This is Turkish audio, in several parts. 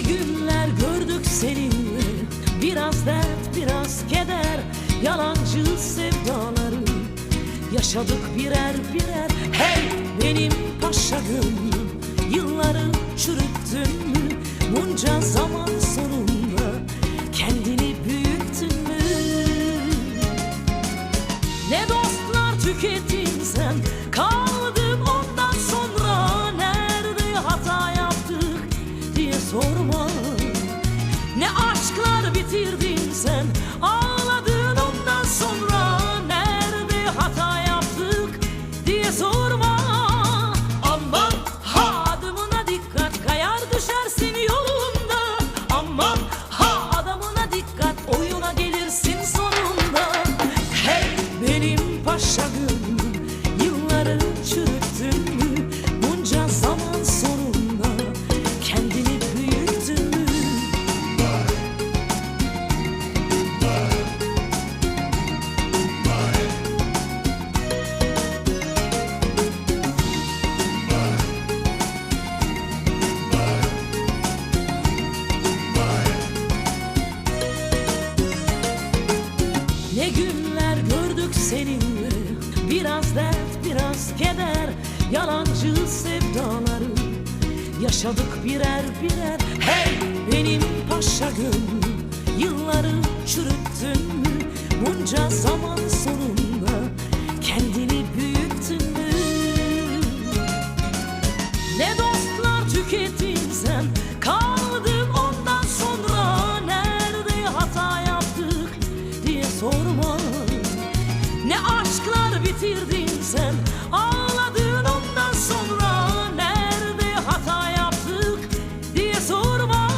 günler gördük seninle. Biraz dert biraz keder. Yalancı sevdaları. Yaşadık birer birer. Hey benim paşa gönlüm sorma. Ne aşklar bitirdin sen? Ağladın ondan sonra Nerede hata yaptık diye sorma. Aman ha adımına dikkat Kayar düşersin günler gördük seninle. Biraz dert biraz keder Yalancı sevdaları. Yaşadık birer birer Hey benim paşa gönlüm. Yılları çürüttün mü? Bunca zaman bitirdin sen? Ağladın ondan sonra Nerede hata yaptık diye sorma.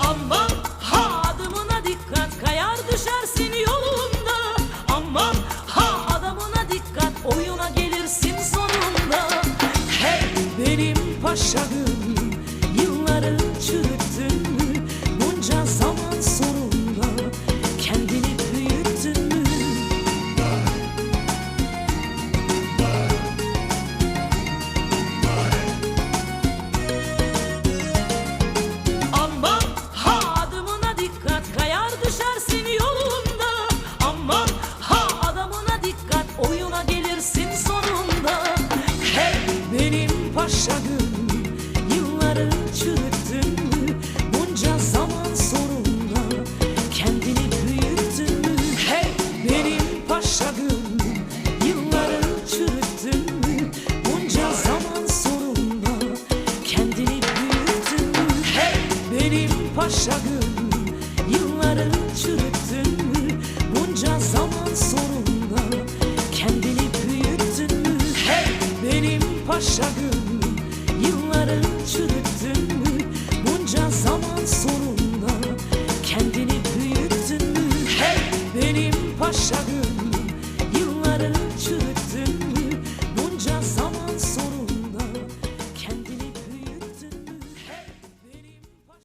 Aman ha adımına dikkat Kayar düşersin yolunda. Aman ha adamına dikkat Oyuna gelirsin sonunda. Hey benim paşa çürüttün mü Bunca zaman sonunda Kendini büyüttün Hey benim paşa gönlüm Yılları Bunca zaman sonunda Kendini büyüttün Hey benim paşa gönlüm Yılları Bunca zaman sonunda Kendini büyüttün Hey benim paşa